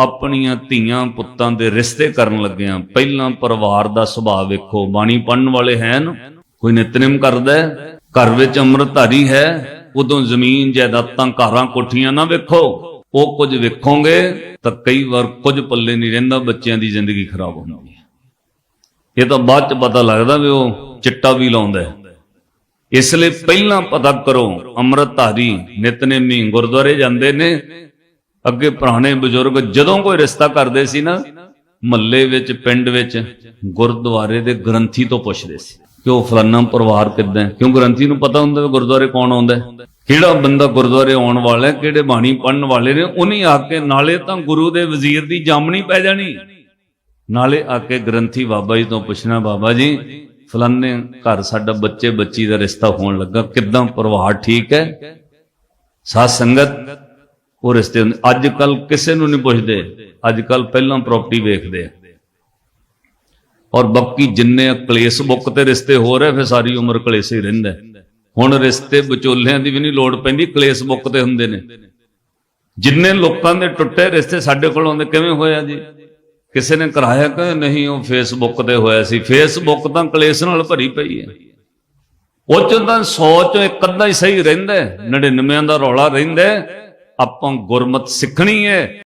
ਆਪਣੀਆਂ ਧੀਆਂ ਪੁੱਤਾਂ ਦੇ ਰਿਸ਼ਤੇ ਕਰਨ ਲੱਗਿਆਂ। ਪਹਿਲਾਂ ਪਰਿਵਾਰ ਦਾ ਸੁਭਾਅ ਵੇਖੋ, ਬਾਣੀ ਪੜਨ ਵਾਲੇ ਹਨ। ਕੋਈ ਨਿਤਨੇਮ ਕਰਦਾ ਹੈ, ਘਰ ਵਿੱਚ ਅੰਮ੍ਰਿਤਧਾਰੀ ਹੈ, ਉਦੋਂ ਜ਼ਮੀਨ ਜਾਇਦਾਦਾਂ ਘਰਾਂ ਕੋਠੀਆਂ ਨਾ ਵੇਖੋ। ਉਹ ਕੁਝ ਵੇਖੋਗੇ ਤਾਂ ਕਈ ਵਾਰ ਕੁਝ ਪੱਲੇ ਨਹੀਂ ਰਹਿੰਦਾ, ਬੱਚਿਆਂ ਦੀ ਜ਼ਿੰਦਗੀ ਖਰਾਬ ਹੁੰਦੀ ਹੈ। ਇਹ ਤਾਂ ਬਾਅਦ ਚ ਪਤਾ ਲੱਗਦਾ ਵੀ ਉਹ ਚਿੱਟਾ ਵੀ ਲਾਉਂਦਾ ਹੈ। ਇਸ ਲਈ ਪਹਿਲਾਂ ਪਤਾ ਕਰੋ, ਅੰਮ੍ਰਿਤਧਾਰੀ ਨਿਤਨੇਮੀ ਗੁਰਦੁਆਰੇ ਜਾਂਦੇ ਨੇ ਅੱਗੇ ਪੁਰਾਣੇ ਬਜ਼ੁਰਗ ਜਦੋਂ ਕੋਈ ਰਿਸ਼ਤਾ ਕਰਦੇ ਸੀ ਨਾ ਮਹੱਲੇ ਵਿੱਚ, ਪਿੰਡ ਵਿੱਚ, ਗੁਰਦੁਆਰੇ ਦੇ ਗ੍ਰੰਥੀ ਤੋਂ ਪੁੱਛਦੇ ਸੀ ਕਿ ਉਹ ਫਲਾਨਾ ਪਰਿਵਾਰ ਕਿੱਦਾਂ ਕਿਉਂ ਗ੍ਰੰਥੀ ਨੂੰ ਪਤਾ ਹੁੰਦਾ ਗੁਰਦੁਆਰੇ ਕੌਣ ਆਉਂਦਾ ਕਿਹੜਾ ਬੰਦਾ ਗੁਰਦੁਆਰੇ ਆਉਣ ਵਾਲਾ ਕਿਹੜੇ ਬਾਣੀ ਪੜਨ ਵਾਲੇ ਨੇ? ਉਹਨੇ ਆ ਕੇ ਨਾਲੇ ਤਾਂ ਗੁਰੂ ਦੇ ਵਜ਼ੀਰ ਦੀ ਜਾਮਣੀ ਪੈ ਜਾਣੀ। ਨਾਲੇ ਆ ਕੇ ਗ੍ਰੰਥੀ ਬਾਬਾ ਜੀ ਤੋਂ ਪੁੱਛਣਾ, ਬਾਬਾ ਜੀ, ਫਲਾਨੇ ਘਰ ਸਾਡਾ ਬੱਚੇ ਬੱਚੀ ਦਾ ਰਿਸ਼ਤਾ ਹੋਣ ਲੱਗਾ। ਕਿੱਦਾਂ ਪਰਿਵਾਰ ਠੀਕ ਹੈ? ਸਾਧ ਸੰਗਤ ਉਹ ਰਿਸ਼ਤੇ ਹੁੰਦੇ। ਅੱਜ ਕੱਲ ਕਿਸੇ ਨੂੰ ਨਹੀਂ ਪੁੱਛਦੇ। ਅੱਜ ਕੱਲ ਪਹਿਲਾਂ ਪ੍ਰਾਪਰਟੀ ਵੇਖਦੇ ਆ। ਔਰ ਬਾਕੀ ਜਿੰਨੇ ਕਲੇਸ਼ ਬੁੱਕ ਤੇ ਰਿਸ਼ਤੇ ਹੋ ਰਹੇ ਫਿਰ ਸਾਰੀ ਉਮਰ ਕਲੇਸ਼ ਹੀ ਰਹਿੰਦਾ। ਹੁਣ ਰਿਸ਼ਤੇ ਵਿਚੋਲਿਆਂ ਦੀ ਵੀ ਨਹੀਂ ਲੋੜ ਪੈਂਦੀ ਕਲੇਸ਼ ਬੁੱਕ ਤੇ ਹੁੰਦੇ ਨੇ। ਜਿੰਨੇ ਲੋਕਾਂ ਦੇ ਟੁੱਟੇ ਰਿਸ਼ਤੇ ਸਾਡੇ ਕੋਲ ਆਉਂਦੇ ਕਿਵੇਂ ਹੋਇਆ ਜੀ? ਕਿਸੇ ਨੇ ਕਰਾਇਆ ਕਿ ਨਹੀਂ ਉਹ ਫੇਸਬੁੱਕ ਤੇ ਹੋਇਆ ਸੀ। ਫੇਸਬੁੱਕ ਤਾਂ ਕਲੇਸ਼ ਨਾਲ ਭਰੀ ਪਈ ਹੈ। ਉਹ ਚੋਂ ਤਾਂ 100 ਚੋਂ ਇੱਕ ਅੱਧਾ ਹੀ ਸਹੀ ਰਹਿੰਦਾ ਹੈ, 99 ਦਾ ਰੌਲਾ ਰਹਿੰਦਾ ਆਪਾਂ ਗੁਰਮਤ ਸਿੱਖਣੀ ਹੈ।